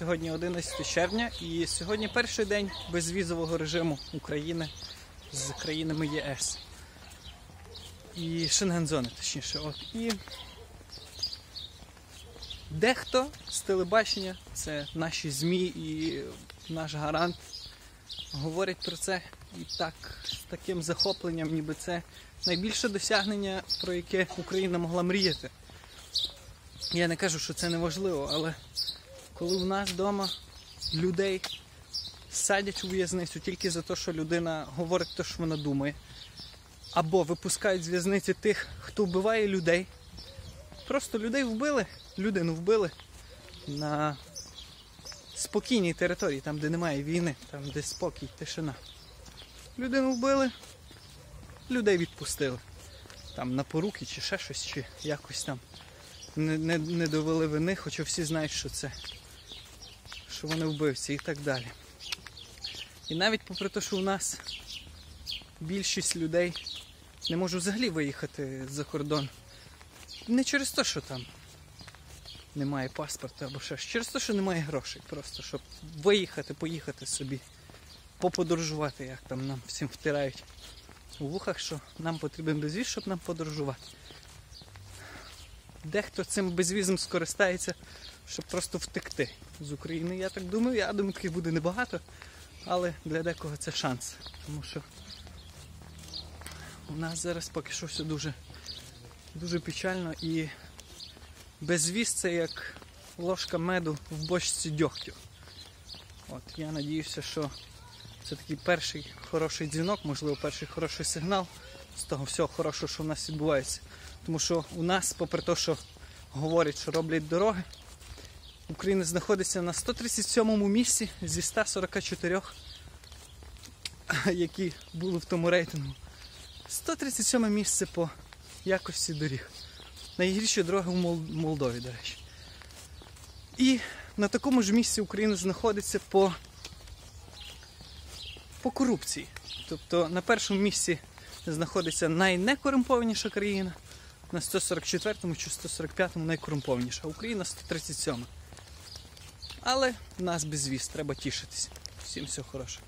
Сьогодні 11 червня і сьогодні перший день безвізового режиму України з країнами ЄС. І Шенгензони, точніше. От. І дехто з телебачення, це наші ЗМІ і наш гарант, говорять про це і так, з таким захопленням, ніби це найбільше досягнення, про яке Україна могла мріяти. Я не кажу, що це не важливо, але коли у нас вдома людей садять у в'язницю тільки за те, що людина говорить те, що вона думає, або випускають з в'язниці тих, хто вбиває людей. Просто людей вбили, людину вбили на спокійній території, там, де немає війни, там, де спокій, тишина. Людину вбили, людей відпустили. Там на поруки чи ще щось, чи якось там не, не, не довели вини, хоча всі знають, що це, що вони вбивці і так далі. І навіть попри те, що у нас більшість людей не може взагалі виїхати за кордон. Не через те, що там немає паспорта або ще, через те, що немає грошей. Просто щоб виїхати, поїхати собі, поподорожувати, як там нам всім втирають у вухах, що нам потрібен безвіз, щоб нам подорожувати. Дехто цим безвізом скористається, щоб просто втекти з України. Я так думаю, я думаю, таких буде небагато, але для декого це шанс. Тому що у нас зараз поки що все дуже, дуже печально і безвіз це як ложка меду в бочці дьогтю. От, я надіюся, що це такий перший хороший дзвінок, можливо, перший хороший сигнал з того всього хорошого, що в нас відбувається. Тому що у нас, попри те, що говорять, що роблять дороги, Україна знаходиться на 137-му місці зі 144, які були в тому рейтингу. 137 місце по якості доріг. Найгірші дороги в Молдові, до речі. І на такому ж місці Україна знаходиться по, по корупції. Тобто на першому місці знаходиться найнекорумпованіша країна, на 144 чи 145 найкорумпованіша, Україна 137. Але нас безвіз, треба тішитись. Всім всього хорошого.